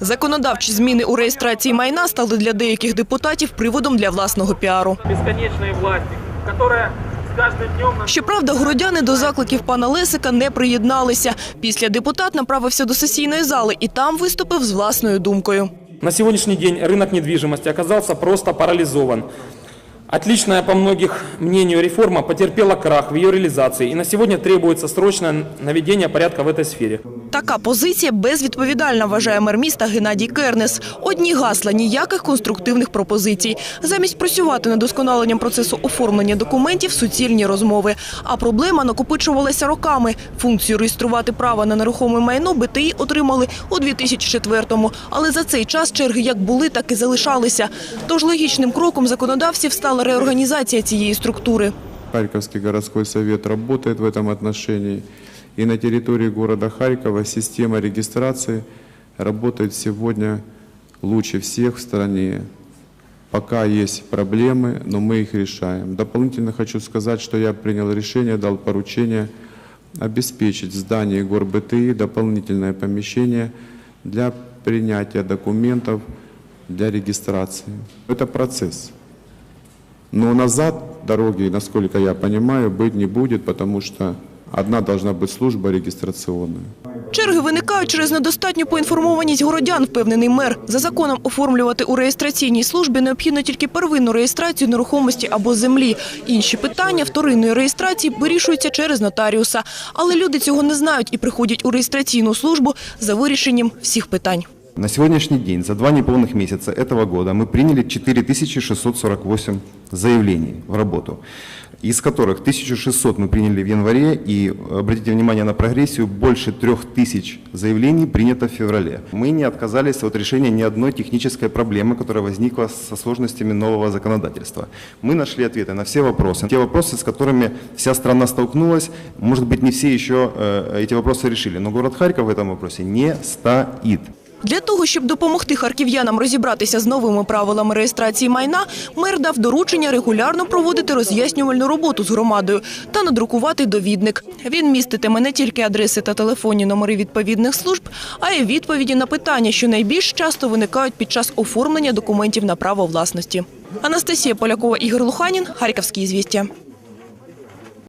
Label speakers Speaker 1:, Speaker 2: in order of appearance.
Speaker 1: Законодавчі зміни у реєстрації майна стали для деяких депутатів приводом для власного піару.
Speaker 2: бесконечной власти, которая с каждым днем нас
Speaker 1: Щоправда, городяни до закликів пана Лесика не приєдналися. Після депутат направився до сесійної зали і там виступив з власною думкою.
Speaker 3: На сегодняшний день рынок недвижимости оказался просто парализован. Отличная по многих мнению реформа потерпела крах в ее реализации, и на сегодня требуется срочное наведение порядка в этой сфере.
Speaker 1: Така позиція безвідповідальна, вважає мер міста Геннадій Кернес. Одні гасла, ніяких конструктивних пропозицій. Замість працювати над досконаленням процесу оформлення документів – суцільні розмови. А проблема накопичувалася роками. Функцію реєструвати право на нерухоме майно БТІ отримали у 2004-му. Але за цей час черги як були, так і залишалися. Тож логічним кроком законодавців стала реорганізація цієї структури.
Speaker 4: Харьковский городской совет работает в этом отношении. И на территории города Харькова система регистрации работает сегодня лучше всех в стране. Пока есть проблемы, но мы их решаем. Дополнительно хочу сказать, что я принял решение, дал поручение обеспечить в здании ГорБТИ дополнительное помещение для принятия документов для регистрации. Это процесс. Но назад дороги, насколько я понимаю, быть не будет, потому что одна должна быть служба регистрационная.
Speaker 1: Черги виникають через недостатню поінформованість городян, впевнений мер. За законом оформлювати у реєстраційній службі необхідно тільки первинну реєстрацію нерухомості або землі. Інші питання вторинної реєстрації вирішуються через нотаріуса. Але люди цього не знають і приходять у реєстраційну службу за вирішенням всіх питань.
Speaker 5: На сегодняшний день, за два неполных месяца этого года, мы приняли 4648 заявлений в работу, из которых 1600 мы приняли в январе, и, обратите внимание на прогрессию, больше 3000 заявлений принято в феврале. Мы не отказались от решения ни одной технической проблемы, которая возникла со сложностями нового законодательства. Мы нашли ответы на все вопросы. Те вопросы, с которыми вся страна столкнулась, может быть, не все еще э, эти вопросы решили, но город Харьков в этом вопросе не стоит.
Speaker 1: Для того, щоб допомогти харків'янам розібратися з новими правилами реєстрації майна, мер дав доручення регулярно проводити роз'яснювальну роботу з громадою та надрукувати довідник. Він міститиме не тільки адреси та телефонні номери відповідних служб, а й відповіді на питання, що найбільш часто виникають під час оформлення документів на право власності. Анастасія Полякова, Ігор Луханін, Харківські звістя.